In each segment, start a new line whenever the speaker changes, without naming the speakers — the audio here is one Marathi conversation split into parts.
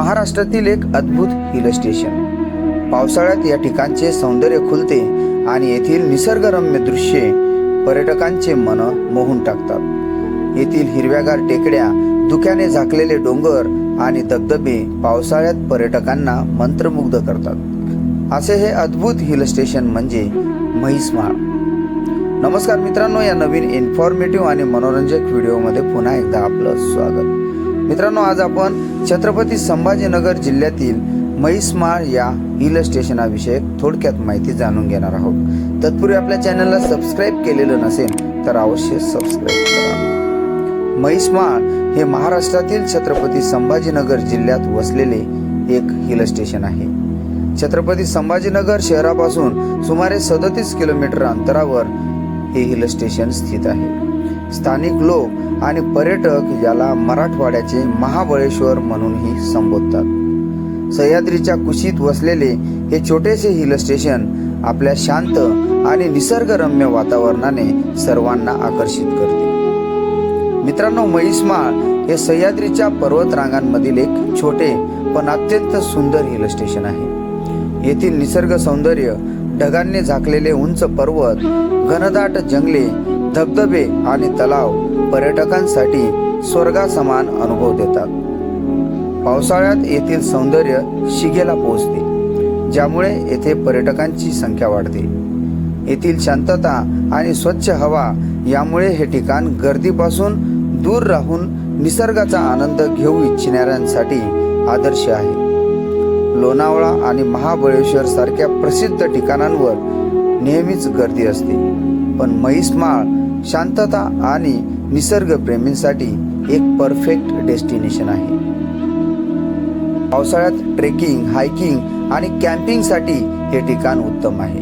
महाराष्ट्रातील एक अद्भुत हिल स्टेशन. पावसाळ्यात या ठिकाणचे सौंदर्य खुलते आणि येथील निसर्गरम्य दृश्ये पर्यटकांचे मन मोहून टाकतात. येथील हिरव्यागार टेकड्या धुक्याने झाकलेले डोंगर आणि धबधबे पावसाळ्यात पर्यटकांना मंत्रमुग्ध करतात. असे हे अद्भुत हिल स्टेशन म्हणजे म्हैसमाळ नमस्कार मित्रांनो या नवीन इन्फॉर्मेटिव्ह आणि मनोरंजक व्हिडिओमध्ये पुन्हा एकदा आपलं स्वागत. मित्रांनो आज आपण छत्रपती संभाजीनगर जिल्ह्यातील म्हैसमाळ या हिल स्टेशनाविषयी थोडक्यात माहिती जाणून घेणार आहोत. तत्पूर्वी आपल्या चॅनलला सबस्क्राईब केलेलं नसेल तर अवश्य सबस्क्राईब करा. म्हैसमाळ हे महाराष्ट्रातील छत्रपती संभाजीनगर जिल्ह्यात वसलेले एक हिल स्टेशन आहे. छत्रपती संभाजीनगर शहरापासून सुमारे सदतीस किलोमीटर अंतरावर हे हिल स्टेशन स्थित आहे. स्थानिक लोक आणि पर्यटक याला मराठवाड्याचे महाबळेश्वर म्हणूनही संबोधतात. सह्याद्रीच्या कुशीत वसलेले हे छोटेसे हिल स्टेशन आपल्या शांत आणि निसर्गरम्य वातावरणाने सर्वांना आकर्षित करते. मित्रांनो महिसमाळ हे सह्याद्रीच्या पर्वतरांगांमधील एक छोटे पण अत्यंत सुंदर हिल स्टेशन आहे. येथील निसर्ग सौंदर्य ढगांनी झाकलेले उंच पर्वत घनदाट जंगले धबधबे आणि तलाव पर्यटकांसाठी स्वर्गासमान अनुभव देतात. पावसाळ्यात येथील सौंदर्य शिगेला पोहोचते ज्यामुळे येथे पर्यटकांची संख्या वाढते. येथील शांतता आणि स्वच्छ हवा यामुळे हे ठिकाण गर्दीपासून दूर राहून निसर्गाचा आनंद घेऊ इच्छिणाऱ्यांसाठी आदर्श आहे. लोणावळा आणि महाबळेश्वर सारख्या प्रसिद्ध ठिकाणांवर नेहमीच गर्दी असते पण म्हैसमाळ शांतता आणि निसर्गप्रेमींसाठी एक परफेक्ट डेस्टिनेशन आहे. पावसाळ्यात ट्रेकिंग हायकिंग आणि कॅम्पिंगसाठी हे ठिकाण उत्तम आहे.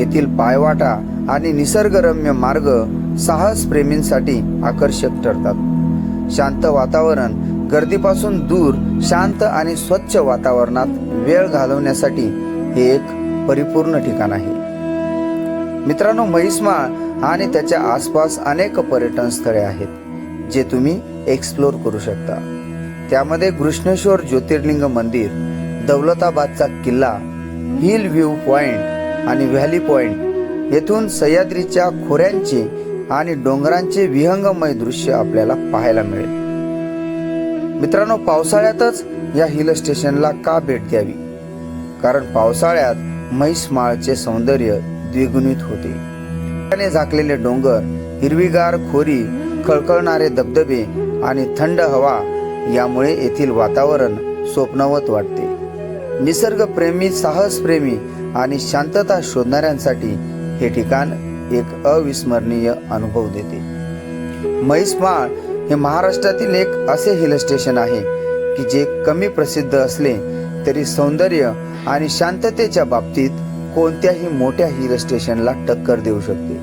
येथील पायवाटा आणि निसर्गरम्य मार्ग साहस प्रेमींसाठी आकर्षक ठरतात. शांत वातावरण गर्दीपासून दूर शांत आणि स्वच्छ वातावरणात वेळ घालवण्यासाठी हे एक परिपूर्ण ठिकाण आहे. मित्रांनो म्हैसमाळ आणि त्याच्या आसपास अनेक पर्यटन स्थळे आहेत जे तुम्ही एक्सप्लोर करू शकता. त्यामध्ये कृष्णेश्वर ज्योतिर्लिंग मंदिर दौलताबादचा किल्ला हिल व्ह्यू पॉइंट आणि व्हॅली पॉइंट येथून सह्याद्रीच्या खोऱ्यांचे आणि डोंगरांचे विहंगमय दृश्य आपल्याला पाहायला मिळेल. मित्रांनो पावसाळ्यातच या हिल स्टेशनला का भेट द्यावी? कारण पावसाळ्यात म्हैसमाळचे सौंदर्य द्विगुणित होते. त्याने झाकलेले डोंगर हिरवीगार खोरी खळखळणारे धबधबे आणि थंड हवा यामुळे येथील वातावरण स्वप्नवत वाटते. निसर्गप्रेमी साहसप्रेमी आणि शांतता शोधणाऱ्यांसाठी हे ठिकाण एक अविस्मरणीय अनुभव देते. म्हैसमाळ हे महाराष्ट्रातील एक असे हिल स्टेशन आहे की जे कमी प्रसिद्ध असले तरी सौंदर्य आणि शांततेच्या बाबतीत कोणत्याही मोठ्या हिल स्टेशनला टक्कर देऊ शकते.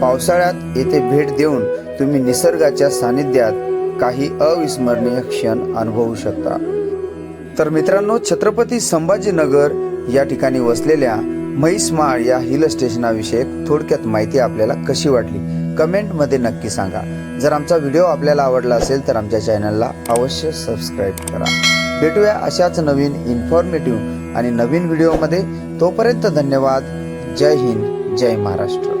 पावसाळ्यात येथे भेट देऊन तुम्ही निसर्गाच्या सानिध्यात काही अविस्मरणीय क्षण अनुभवू शकता. तर मित्रांनो छत्रपती संभाजीनगर या ठिकाणी वसलेल्या म्हैसमाळ या हिल स्टेशनाविषयी थोडक्यात माहिती आपल्याला कशी वाटली? कमेंटमध्ये नक्की सांगा. जर आमचा व्हिडिओ आपल्याला आवडला असेल तर आमच्या चॅनलला अवश्य सबस्क्राईब करा. भेटूया अशाच नवीन इन्फॉर्मेटिव्ह आणि नवीन व्हिडिओमध्ये. तोपर्यंत धन्यवाद. जय हिंद जय महाराष्ट्र.